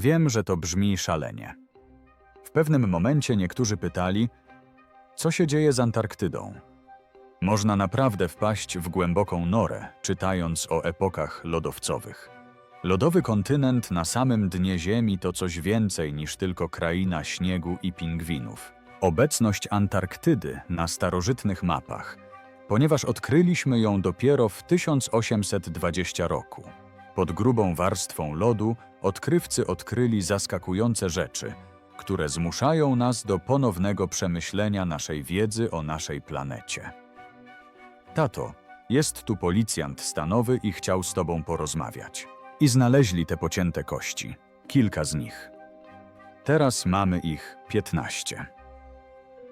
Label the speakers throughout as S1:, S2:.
S1: Wiem, że to brzmi szalenie. W pewnym momencie niektórzy pytali, co się dzieje z Antarktydą. Można naprawdę wpaść w głęboką norę, czytając o epokach lodowcowych. Lodowy kontynent na samym dnie Ziemi to coś więcej niż tylko kraina śniegu i pingwinów. Obecność Antarktydy na starożytnych mapach, ponieważ odkryliśmy ją dopiero w 1820 roku. Pod grubą warstwą lodu odkrywcy odkryli zaskakujące rzeczy, które zmuszają nas do ponownego przemyślenia naszej wiedzy o naszej planecie. Tato, jest tu policjant stanowy i chciał z tobą porozmawiać. I znaleźli te pocięte kości. Kilka z nich. Teraz mamy ich 15.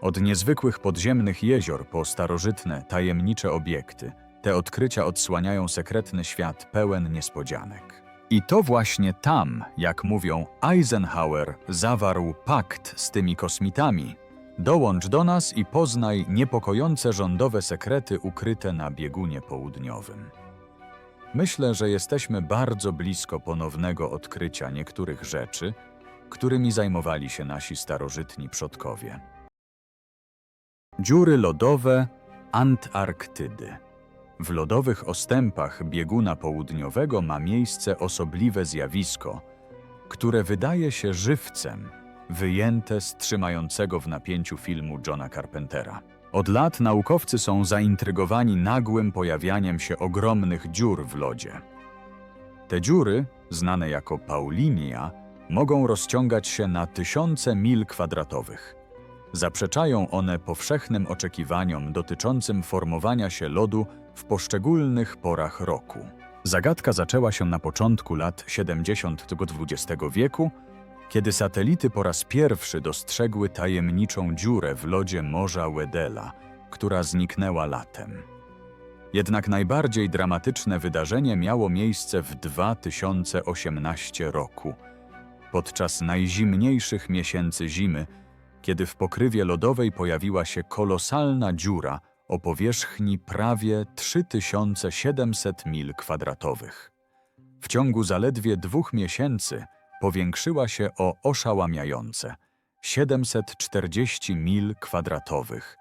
S1: Od niezwykłych podziemnych jezior po starożytne, tajemnicze obiekty, te odkrycia odsłaniają sekretny świat pełen niespodzianek. I to właśnie tam, jak mówią, Eisenhower zawarł pakt z tymi kosmitami. Dołącz do nas i poznaj niepokojące rządowe sekrety ukryte na biegunie południowym. Myślę, że jesteśmy bardzo blisko ponownego odkrycia niektórych rzeczy, którymi zajmowali się nasi starożytni przodkowie. Dziury lodowe Antarktydy. W lodowych ostępach bieguna południowego ma miejsce osobliwe zjawisko, które wydaje się żywcem, wyjęte z trzymającego w napięciu filmu Johna Carpentera. Od lat naukowcy są zaintrygowani nagłym pojawianiem się ogromnych dziur w lodzie. Te dziury, znane jako Paulinia, mogą rozciągać się na tysiące mil kwadratowych. Zaprzeczają one powszechnym oczekiwaniom dotyczącym formowania się lodu w poszczególnych porach roku. Zagadka zaczęła się na początku lat 70. XX wieku, kiedy satelity po raz pierwszy dostrzegły tajemniczą dziurę w lodzie Morza Wedela, która zniknęła latem. Jednak najbardziej dramatyczne wydarzenie miało miejsce w 2018 roku, podczas najzimniejszych miesięcy zimy, kiedy w pokrywie lodowej pojawiła się kolosalna dziura o powierzchni prawie 3700 mil kwadratowych. W ciągu zaledwie dwóch miesięcy powiększyła się o oszałamiające 740 mil kwadratowych,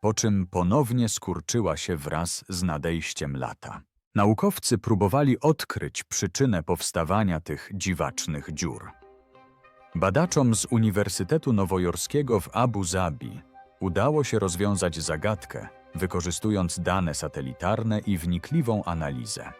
S1: po czym ponownie skurczyła się wraz z nadejściem lata. Naukowcy próbowali odkryć przyczynę powstawania tych dziwacznych dziur. Badaczom z Uniwersytetu Nowojorskiego w Abu Zabi udało się rozwiązać zagadkę, wykorzystując dane satelitarne i wnikliwą analizę.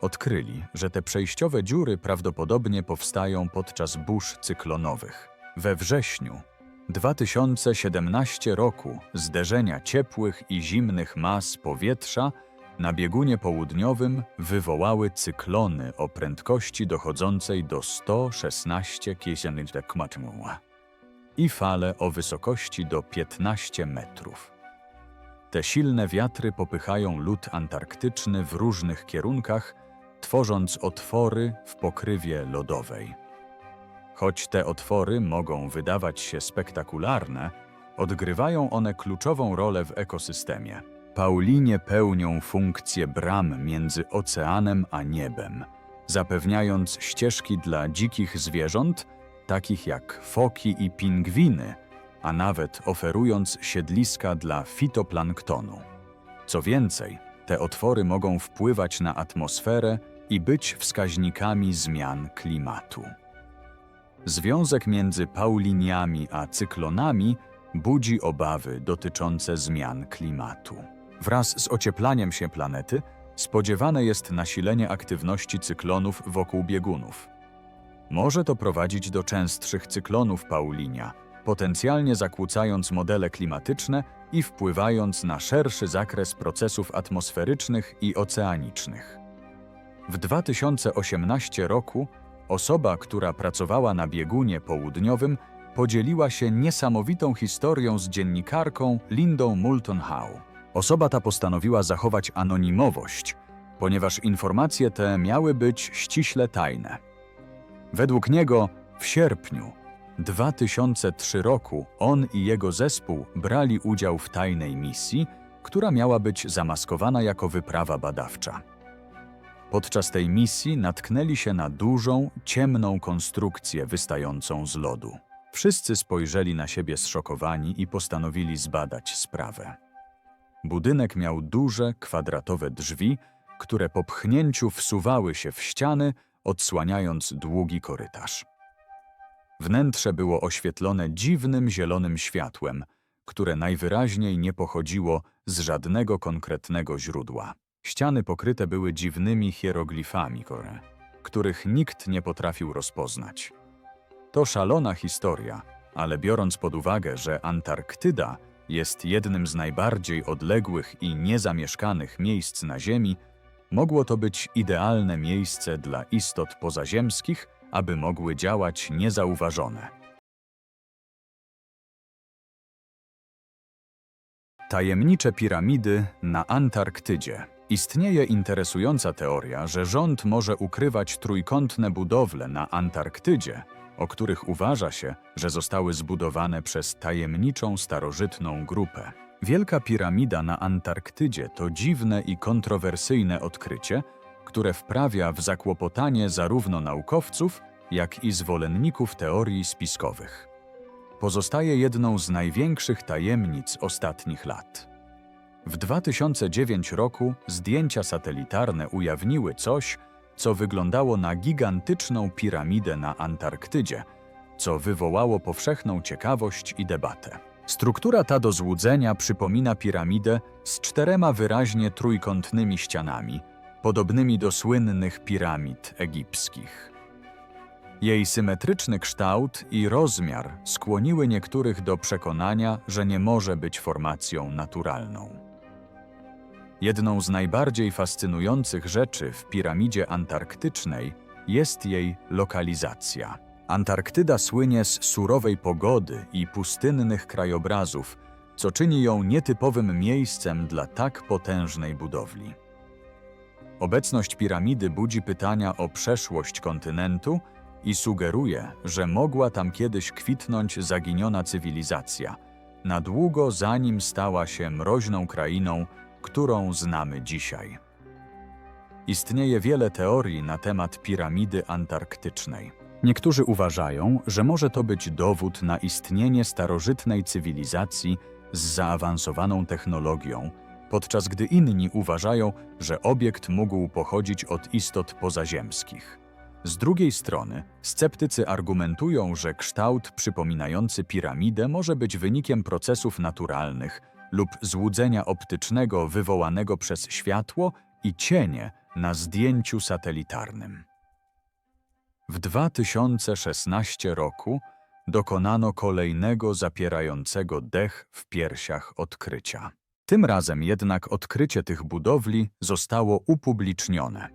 S1: Odkryli, że te przejściowe dziury prawdopodobnie powstają podczas burz cyklonowych. We wrześniu 2017 roku zderzenia ciepłych i zimnych mas powietrza na biegunie południowym wywołały cyklony o prędkości dochodzącej do 116 km i fale o wysokości do 15 metrów. Te silne wiatry popychają lód antarktyczny w różnych kierunkach, tworząc otwory w pokrywie lodowej. Choć te otwory mogą wydawać się spektakularne, odgrywają one kluczową rolę w ekosystemie. Paulinie pełnią funkcję bram między oceanem a niebem, zapewniając ścieżki dla dzikich zwierząt, takich jak foki i pingwiny, a nawet oferując siedliska dla fitoplanktonu. Co więcej, te otwory mogą wpływać na atmosferę i być wskaźnikami zmian klimatu. Związek między pauliniami a cyklonami budzi obawy dotyczące zmian klimatu. Wraz z ocieplaniem się planety spodziewane jest nasilenie aktywności cyklonów wokół biegunów. Może to prowadzić do częstszych cyklonów Paulinia, potencjalnie zakłócając modele klimatyczne i wpływając na szerszy zakres procesów atmosferycznych i oceanicznych. W 2018 roku osoba, która pracowała na biegunie południowym, podzieliła się niesamowitą historią z dziennikarką Lindą Moulton Howe. Osoba ta postanowiła zachować anonimowość, ponieważ informacje te miały być ściśle tajne. Według niego w sierpniu 2003 roku on i jego zespół brali udział w tajnej misji, która miała być zamaskowana jako wyprawa badawcza. Podczas tej misji natknęli się na dużą, ciemną konstrukcję wystającą z lodu. Wszyscy spojrzeli na siebie zszokowani i postanowili zbadać sprawę. Budynek miał duże, kwadratowe drzwi, które po pchnięciu wsuwały się w ściany, odsłaniając długi korytarz. Wnętrze było oświetlone dziwnym zielonym światłem, które najwyraźniej nie pochodziło z żadnego konkretnego źródła. Ściany pokryte były dziwnymi hieroglifami, kore, których nikt nie potrafił rozpoznać. To szalona historia, ale biorąc pod uwagę, że Antarktyda jest jednym z najbardziej odległych i niezamieszkanych miejsc na Ziemi, mogło to być idealne miejsce dla istot pozaziemskich, aby mogły działać niezauważone. Tajemnicze piramidy na Antarktydzie. Istnieje interesująca teoria, że rząd może ukrywać trójkątne budowle na Antarktydzie, o których uważa się, że zostały zbudowane przez tajemniczą starożytną grupę. Wielka piramida na Antarktydzie to dziwne i kontrowersyjne odkrycie, które wprawia w zakłopotanie zarówno naukowców, jak i zwolenników teorii spiskowych. Pozostaje jedną z największych tajemnic ostatnich lat. W 2009 roku zdjęcia satelitarne ujawniły coś, co wyglądało na gigantyczną piramidę na Antarktydzie, co wywołało powszechną ciekawość i debatę. Struktura ta do złudzenia przypomina piramidę z czterema wyraźnie trójkątnymi ścianami, podobnymi do słynnych piramid egipskich. Jej symetryczny kształt i rozmiar skłoniły niektórych do przekonania, że nie może być formacją naturalną. Jedną z najbardziej fascynujących rzeczy w piramidzie antarktycznej jest jej lokalizacja. Antarktyda słynie z surowej pogody i pustynnych krajobrazów, co czyni ją nietypowym miejscem dla tak potężnej budowli. Obecność piramidy budzi pytania o przeszłość kontynentu i sugeruje, że mogła tam kiedyś kwitnąć zaginiona cywilizacja, na długo zanim stała się mroźną krainą, którą znamy dzisiaj. Istnieje wiele teorii na temat piramidy antarktycznej. Niektórzy uważają, że może to być dowód na istnienie starożytnej cywilizacji z zaawansowaną technologią, podczas gdy inni uważają, że obiekt mógł pochodzić od istot pozaziemskich. Z drugiej strony, sceptycy argumentują, że kształt przypominający piramidę może być wynikiem procesów naturalnych lub złudzenia optycznego wywołanego przez światło i cienie na zdjęciu satelitarnym. W 2016 roku dokonano kolejnego zapierającego dech w piersiach odkrycia. Tym razem jednak odkrycie tych budowli zostało upublicznione.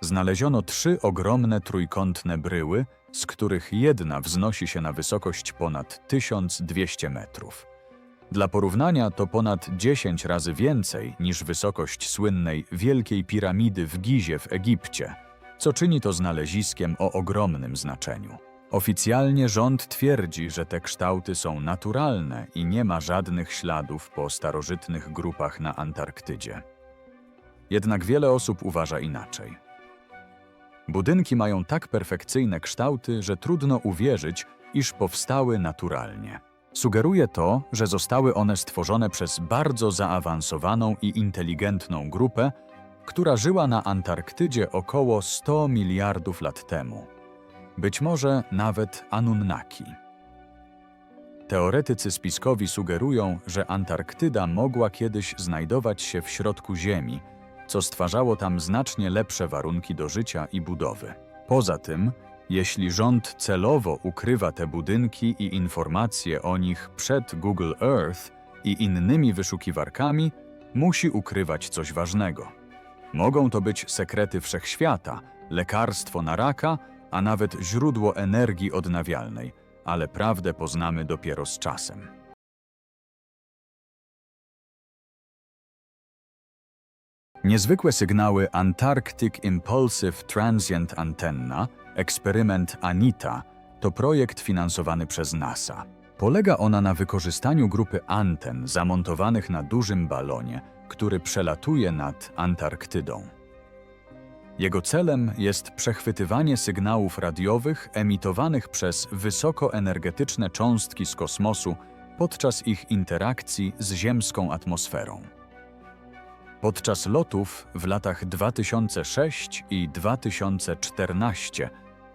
S1: Znaleziono trzy ogromne trójkątne bryły, z których jedna wznosi się na wysokość ponad 1200 metrów. Dla porównania to ponad 10 razy więcej niż wysokość słynnej Wielkiej Piramidy w Gizie w Egipcie, co czyni to znaleziskiem o ogromnym znaczeniu. Oficjalnie rząd twierdzi, że te kształty są naturalne i nie ma żadnych śladów po starożytnych grupach na Antarktydzie. Jednak wiele osób uważa inaczej. Budynki mają tak perfekcyjne kształty, że trudno uwierzyć, iż powstały naturalnie. Sugeruje to, że zostały one stworzone przez bardzo zaawansowaną i inteligentną grupę, która żyła na Antarktydzie około 100 miliardów lat temu. Być może nawet Anunnaki. Teoretycy spiskowi sugerują, że Antarktyda mogła kiedyś znajdować się w środku Ziemi, co stwarzało tam znacznie lepsze warunki do życia i budowy. Poza tym, jeśli rząd celowo ukrywa te budynki i informacje o nich przed Google Earth i innymi wyszukiwarkami, musi ukrywać coś ważnego. Mogą to być sekrety wszechświata, lekarstwo na raka, a nawet źródło energii odnawialnej, ale prawdę poznamy dopiero z czasem. Niezwykłe sygnały Antarctic Impulsive Transient Antenna, eksperyment ANITA, to projekt finansowany przez NASA. Polega ona na wykorzystaniu grupy anten zamontowanych na dużym balonie, który przelatuje nad Antarktydą. Jego celem jest przechwytywanie sygnałów radiowych emitowanych przez wysokoenergetyczne cząstki z kosmosu podczas ich interakcji z ziemską atmosferą. Podczas lotów w latach 2006 i 2014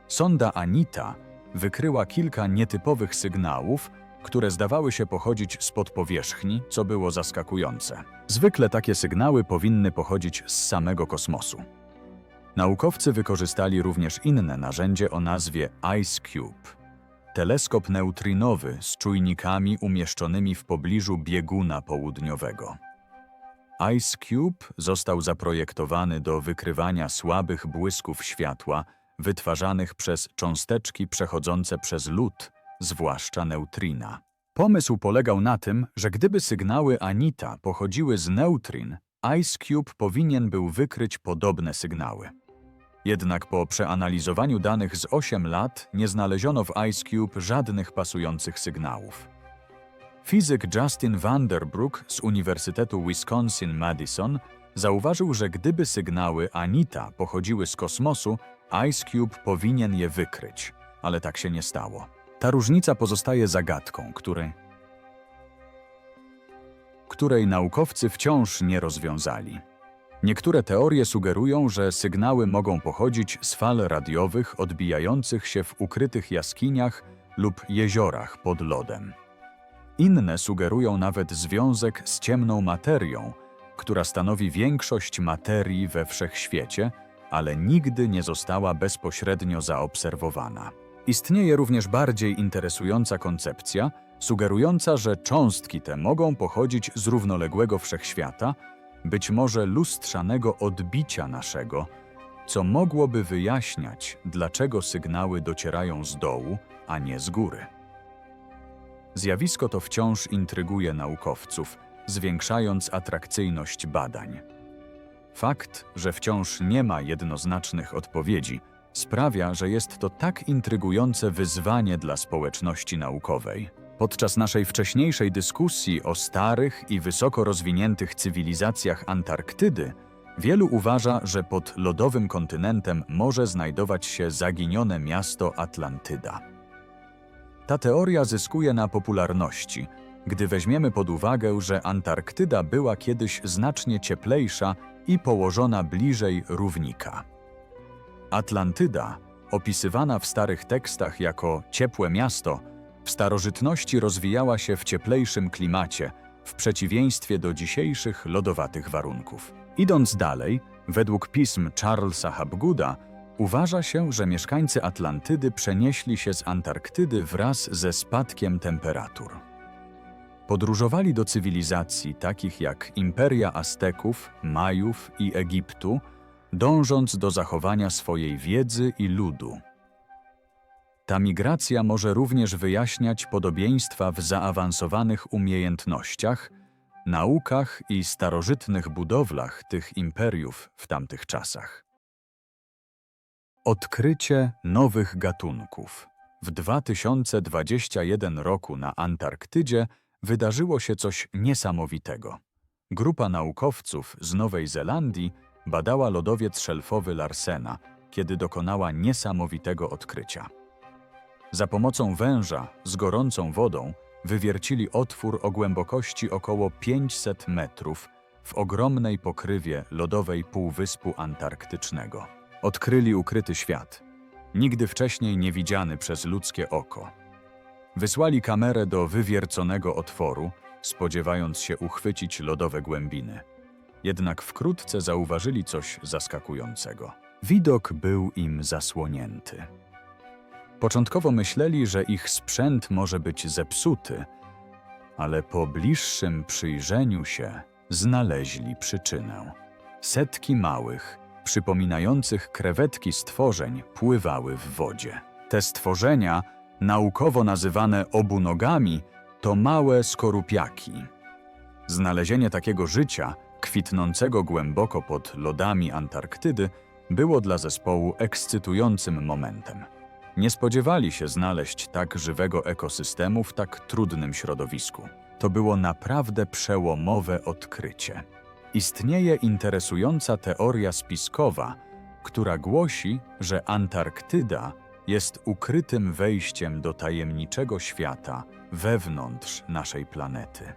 S1: sonda Anita wykryła kilka nietypowych sygnałów, które zdawały się pochodzić spod powierzchni, co było zaskakujące. Zwykle takie sygnały powinny pochodzić z samego kosmosu. Naukowcy wykorzystali również inne narzędzie o nazwie Ice Cube. Teleskop neutrinowy z czujnikami umieszczonymi w pobliżu bieguna południowego. Ice Cube został zaprojektowany do wykrywania słabych błysków światła wytwarzanych przez cząsteczki przechodzące przez lód, zwłaszcza neutrina. Pomysł polegał na tym, że gdyby sygnały Anita pochodziły z neutrin, Ice Cube powinien był wykryć podobne sygnały. Jednak po przeanalizowaniu danych z 8 lat nie znaleziono w Ice Cube żadnych pasujących sygnałów. Fizyk Justin Vanderbrook z Uniwersytetu Wisconsin-Madison zauważył, że gdyby sygnały Anita pochodziły z kosmosu, Ice Cube powinien je wykryć, ale tak się nie stało. Ta różnica pozostaje zagadką, której naukowcy wciąż nie rozwiązali. Niektóre teorie sugerują, że sygnały mogą pochodzić z fal radiowych odbijających się w ukrytych jaskiniach lub jeziorach pod lodem. Inne sugerują nawet związek z ciemną materią, która stanowi większość materii we wszechświecie, ale nigdy nie została bezpośrednio zaobserwowana. Istnieje również bardziej interesująca koncepcja, sugerująca, że cząstki te mogą pochodzić z równoległego wszechświata, być może lustrzanego odbicia naszego, co mogłoby wyjaśniać, dlaczego sygnały docierają z dołu, a nie z góry. Zjawisko to wciąż intryguje naukowców, zwiększając atrakcyjność badań. Fakt, że wciąż nie ma jednoznacznych odpowiedzi, sprawia, że jest to tak intrygujące wyzwanie dla społeczności naukowej. Podczas naszej wcześniejszej dyskusji o starych i wysoko rozwiniętych cywilizacjach Antarktydy, wielu uważa, że pod lodowym kontynentem może znajdować się zaginione miasto Atlantyda. Ta teoria zyskuje na popularności, gdy weźmiemy pod uwagę, że Antarktyda była kiedyś znacznie cieplejsza i położona bliżej równika. Atlantyda, opisywana w starych tekstach jako ciepłe miasto, w starożytności rozwijała się w cieplejszym klimacie, w przeciwieństwie do dzisiejszych lodowatych warunków. Idąc dalej, według pism Charlesa Hapgooda, uważa się, że mieszkańcy Atlantydy przenieśli się z Antarktydy wraz ze spadkiem temperatur. Podróżowali do cywilizacji takich jak imperia Azteków, Majów i Egiptu, dążąc do zachowania swojej wiedzy i ludu. Ta migracja może również wyjaśniać podobieństwa w zaawansowanych umiejętnościach, naukach i starożytnych budowlach tych imperiów w tamtych czasach. Odkrycie nowych gatunków. W 2021 roku na Antarktydzie wydarzyło się coś niesamowitego. Grupa naukowców z Nowej Zelandii badała lodowiec szelfowy Larsena, kiedy dokonała niesamowitego odkrycia. Za pomocą węża z gorącą wodą wywiercili otwór o głębokości około 500 metrów w ogromnej pokrywie lodowej Półwyspu Antarktycznego. Odkryli ukryty świat, nigdy wcześniej niewidziany przez ludzkie oko. Wysłali kamerę do wywierconego otworu, spodziewając się uchwycić lodowe głębiny. Jednak wkrótce zauważyli coś zaskakującego. Widok był im zasłonięty. Początkowo myśleli, że ich sprzęt może być zepsuty, ale po bliższym przyjrzeniu się znaleźli przyczynę. Setki małych, przypominających krewetki stworzeń pływały w wodzie. Te stworzenia, naukowo nazywane obunogami, to małe skorupiaki. Znalezienie takiego życia, kwitnącego głęboko pod lodami Antarktydy, było dla zespołu ekscytującym momentem. Nie spodziewali się znaleźć tak żywego ekosystemu w tak trudnym środowisku. To było naprawdę przełomowe odkrycie. Istnieje interesująca teoria spiskowa, która głosi, że Antarktyda jest ukrytym wejściem do tajemniczego świata wewnątrz naszej planety.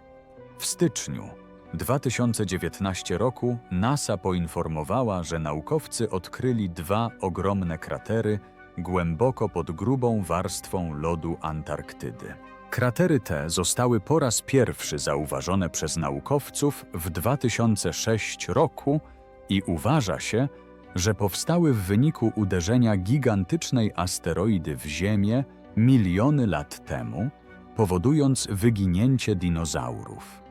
S1: W styczniu 2019 roku NASA poinformowała, że naukowcy odkryli dwa ogromne kratery głęboko pod grubą warstwą lodu Antarktydy. Kratery te zostały po raz pierwszy zauważone przez naukowców w 2006 roku i uważa się, że powstały w wyniku uderzenia gigantycznej asteroidy w Ziemię miliony lat temu, powodując wyginięcie dinozaurów.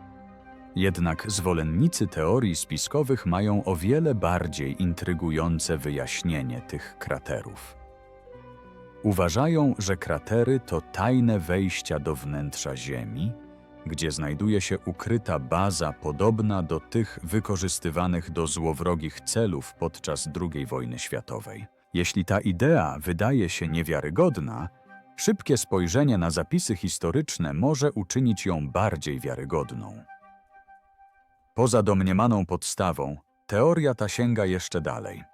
S1: Jednak zwolennicy teorii spiskowych mają o wiele bardziej intrygujące wyjaśnienie tych kraterów. Uważają, że kratery to tajne wejścia do wnętrza Ziemi, gdzie znajduje się ukryta baza podobna do tych wykorzystywanych do złowrogich celów podczas II wojny światowej. Jeśli ta idea wydaje się niewiarygodna, szybkie spojrzenie na zapisy historyczne może uczynić ją bardziej wiarygodną. Poza domniemaną podstawą, teoria ta sięga jeszcze dalej.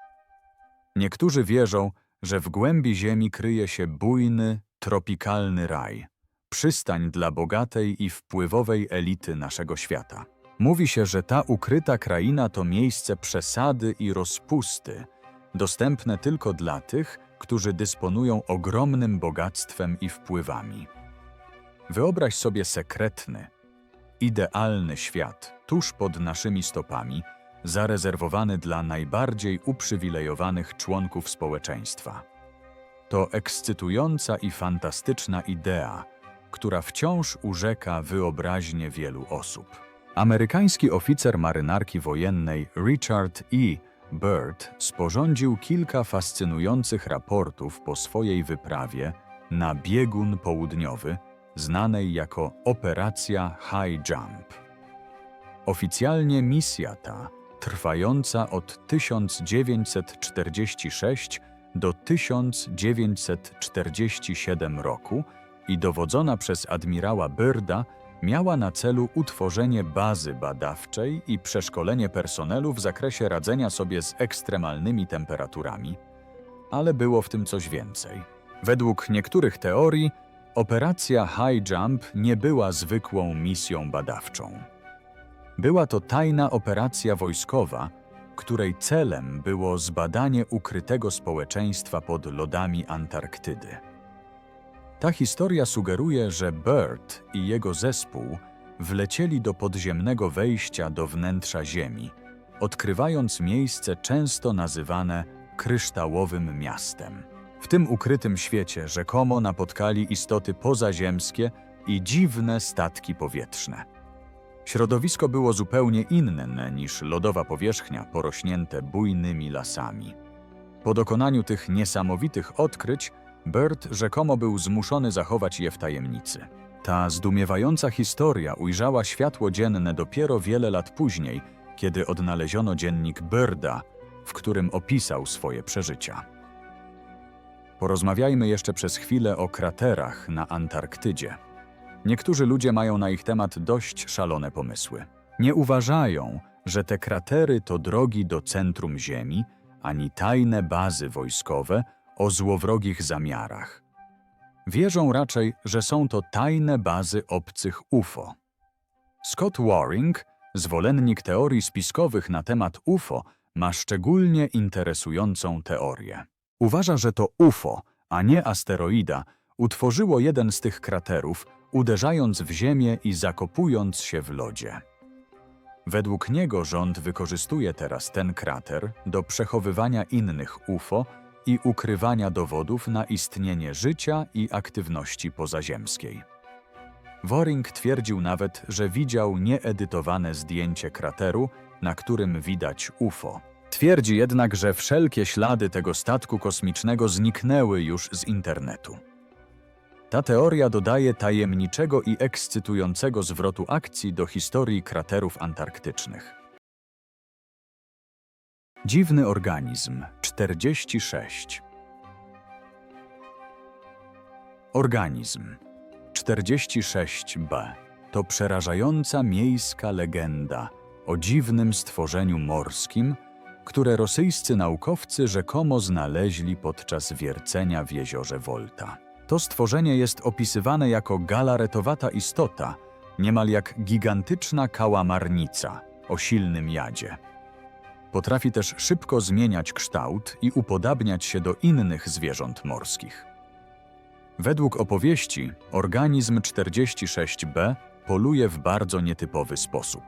S1: Niektórzy wierzą, że w głębi Ziemi kryje się bujny, tropikalny raj, przystań dla bogatej i wpływowej elity naszego świata. Mówi się, że ta ukryta kraina to miejsce przesady i rozpusty, dostępne tylko dla tych, którzy dysponują ogromnym bogactwem i wpływami. Wyobraź sobie sekretny, idealny świat tuż pod naszymi stopami, zarezerwowany dla najbardziej uprzywilejowanych członków społeczeństwa. To ekscytująca i fantastyczna idea, która wciąż urzeka wyobraźnię wielu osób. Amerykański oficer marynarki wojennej Richard E. Byrd sporządził kilka fascynujących raportów po swojej wyprawie na biegun południowy, znanej jako Operacja High Jump. Oficjalnie misja ta, trwająca od 1946 do 1947 roku i dowodzona przez admirała Byrda, miała na celu utworzenie bazy badawczej i przeszkolenie personelu w zakresie radzenia sobie z ekstremalnymi temperaturami, ale było w tym coś więcej. Według niektórych teorii, operacja High Jump nie była zwykłą misją badawczą. Była to tajna operacja wojskowa, której celem było zbadanie ukrytego społeczeństwa pod lodami Antarktydy. Ta historia sugeruje, że Bird i jego zespół wlecieli do podziemnego wejścia do wnętrza Ziemi, odkrywając miejsce często nazywane kryształowym miastem. W tym ukrytym świecie rzekomo napotkali istoty pozaziemskie i dziwne statki powietrzne. Środowisko było zupełnie inne niż lodowa powierzchnia porośnięte bujnymi lasami. Po dokonaniu tych niesamowitych odkryć, Bird rzekomo był zmuszony zachować je w tajemnicy. Ta zdumiewająca historia ujrzała światło dzienne dopiero wiele lat później, kiedy odnaleziono dziennik Birda, w którym opisał swoje przeżycia. Porozmawiajmy jeszcze przez chwilę o kraterach na Antarktydzie. Niektórzy ludzie mają na ich temat dość szalone pomysły. Nie uważają, że te kratery to drogi do centrum Ziemi, ani tajne bazy wojskowe o złowrogich zamiarach. Wierzą raczej, że są to tajne bazy obcych UFO. Scott Waring, zwolennik teorii spiskowych na temat UFO, ma szczególnie interesującą teorię. Uważa, że to UFO, a nie asteroida, utworzyło jeden z tych kraterów, uderzając w ziemię i zakopując się w lodzie. Według niego rząd wykorzystuje teraz ten krater do przechowywania innych UFO i ukrywania dowodów na istnienie życia i aktywności pozaziemskiej. Waring twierdził nawet, że widział nieedytowane zdjęcie krateru, na którym widać UFO. Twierdzi jednak, że wszelkie ślady tego statku kosmicznego zniknęły już z internetu. Ta teoria dodaje tajemniczego i ekscytującego zwrotu akcji do historii kraterów antarktycznych. Dziwny organizm 46 Organizm 46b to przerażająca miejska legenda o dziwnym stworzeniu morskim, które rosyjscy naukowcy rzekomo znaleźli podczas wiercenia w jeziorze Volta. To stworzenie jest opisywane jako galaretowata istota, niemal jak gigantyczna kałamarnica o silnym jadzie. Potrafi też szybko zmieniać kształt i upodabniać się do innych zwierząt morskich. Według opowieści, organizm 46b poluje w bardzo nietypowy sposób.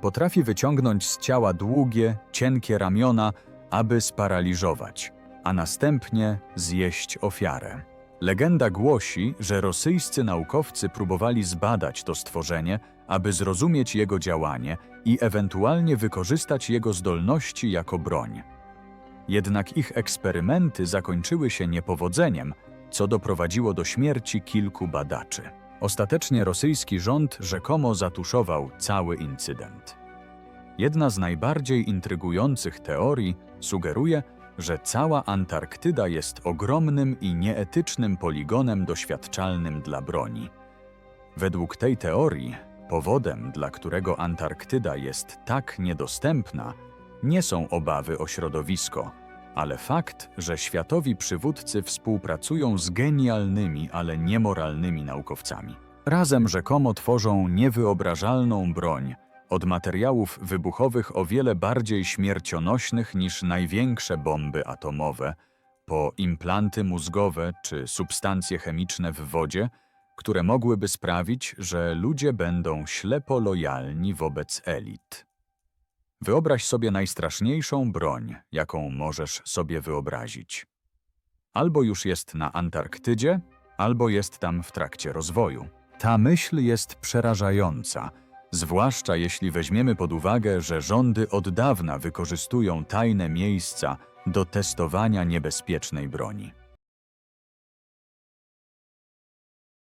S1: Potrafi wyciągnąć z ciała długie, cienkie ramiona, aby sparaliżować, a następnie zjeść ofiarę. Legenda głosi, że rosyjscy naukowcy próbowali zbadać to stworzenie, aby zrozumieć jego działanie i ewentualnie wykorzystać jego zdolności jako broń. Jednak ich eksperymenty zakończyły się niepowodzeniem, co doprowadziło do śmierci kilku badaczy. Ostatecznie rosyjski rząd rzekomo zatuszował cały incydent. Jedna z najbardziej intrygujących teorii sugeruje, że cała Antarktyda jest ogromnym i nieetycznym poligonem doświadczalnym dla broni. Według tej teorii, powodem, dla którego Antarktyda jest tak niedostępna, nie są obawy o środowisko, ale fakt, że światowi przywódcy współpracują z genialnymi, ale niemoralnymi naukowcami. Razem rzekomo tworzą niewyobrażalną broń od materiałów wybuchowych o wiele bardziej śmiercionośnych niż największe bomby atomowe, po implanty mózgowe czy substancje chemiczne w wodzie, które mogłyby sprawić, że ludzie będą ślepo lojalni wobec elit. Wyobraź sobie najstraszniejszą broń, jaką możesz sobie wyobrazić. Albo już jest na Antarktydzie, albo jest tam w trakcie rozwoju. Ta myśl jest przerażająca, zwłaszcza jeśli weźmiemy pod uwagę, że rządy od dawna wykorzystują tajne miejsca do testowania niebezpiecznej broni.